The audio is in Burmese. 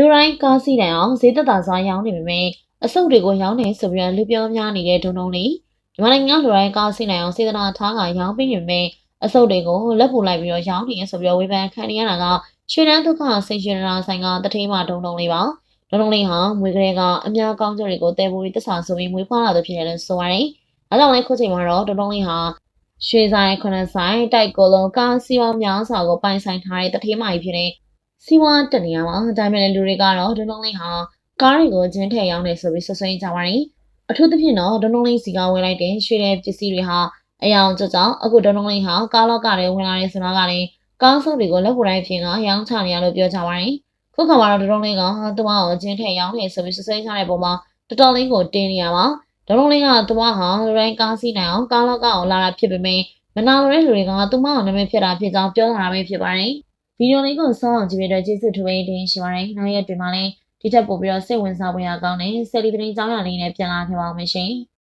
လူတိုင်းကားစီးနိုင်အောင်ဈေးသက်သာစွာရောင်းနေပေမဲ့အစုပ်တွေကိုရောင်းနေဆိုပြီးလူပြောများနေတဲ့ဒုံဒုံလေးမြန်မာနိုင်ငံလူတိုင်းကားစီးနိုင်အောင်စေတနာထားကရောင်းပေးနေပေမဲ့အစုပ်တွေကိုလက်ပူလိုက်ပြီးတော့ရောင်းနေဆိုပြီးဝေဖန်ခံနေရတာကရွှေတန်းဒုက္ခစိတ်ရွှေနာဆိုင်ကတထေးမဒုံဒုံလေးပါဒုံဒုံလေးဟာမွေကလေးကအများကောင်းကျိုးတွေကိုတဲပူပြီးတစ္ဆာဆိုပြီးမွေးဖွားလာသူဖြစ်တယ်လို့ဆိုပါတယ်။ဒါကြောင့်လည်းခုချိန်မှာတော့ဒုံဒုံလေးဟာရွှေဆိုင်ခဏဆိုင်တိုက်ကိုလုံးကားစီးပွားများစွာကိုပိုင်ဆိုင်ထားတဲ့တထေးမကြီးဖြစ်တဲ့ စီးပွားတက်နေရမှာဒါပေမဲ့လူတွေကတော့ဒုံဒုံလေးဟာကားတွေကိုကျင်းထည့်ရောင်းနေဆိုပြီးဆွဆွင်းကြပါတယ်။အထူးသဖြင့်တော့ဒုံဒုံလေးစီကဝင်လိုက်တဲ့ရွှေတဲ့ပစ္စည်းတွေဟာအယောင်ကြကြောင့်အခုဒုံဒုံလေးဟာကားလောက်ကလည်းဝင်လာတဲ့စနာကလည်းကားစုပ်တွေကိုလက်ပေါ်တိုင်းဖြစ်ကရောင်းချနေရလို့ပြောကြပါတယ်။ခုခါမှာတော့ဒုံဒုံလေးကသူမကိုကျင်းထည့်ရောင်းနေဆိုပြီးဆွဆွင်းကြတဲ့ပုံမှာတော်တော်လေးကိုတင်းနေရပါ။ဒုံဒုံလေးကသူမဟာရိုင်းကားစီးနိုင်အောင်ကားလောက်ကအောင်လာတာဖြစ်ပေမဲ့မနာလိုတဲ့လူတွေကသူမအောင်နာမည်ဖြစ်တာဖြစ်ကြောင်းပြောလာတာပဲဖြစ်ပါတယ်။ ဗီဒီယိုလေးကိုစောင့်ကြည့်ပြီးတော့ကျေးဇူးထူးပေးတင်ရှိပါတယ်။နောက်ရက်တွေမှာလည်းဒီထက်ပိုပြီးတော့စိတ်ဝင်စားဖွယ်ရာကောင်းတဲ့ဆယ်လီသတင်းကြောင်းရာလေးနဲ့ပြန်လာခဲ့ပါမယ်ရှင်။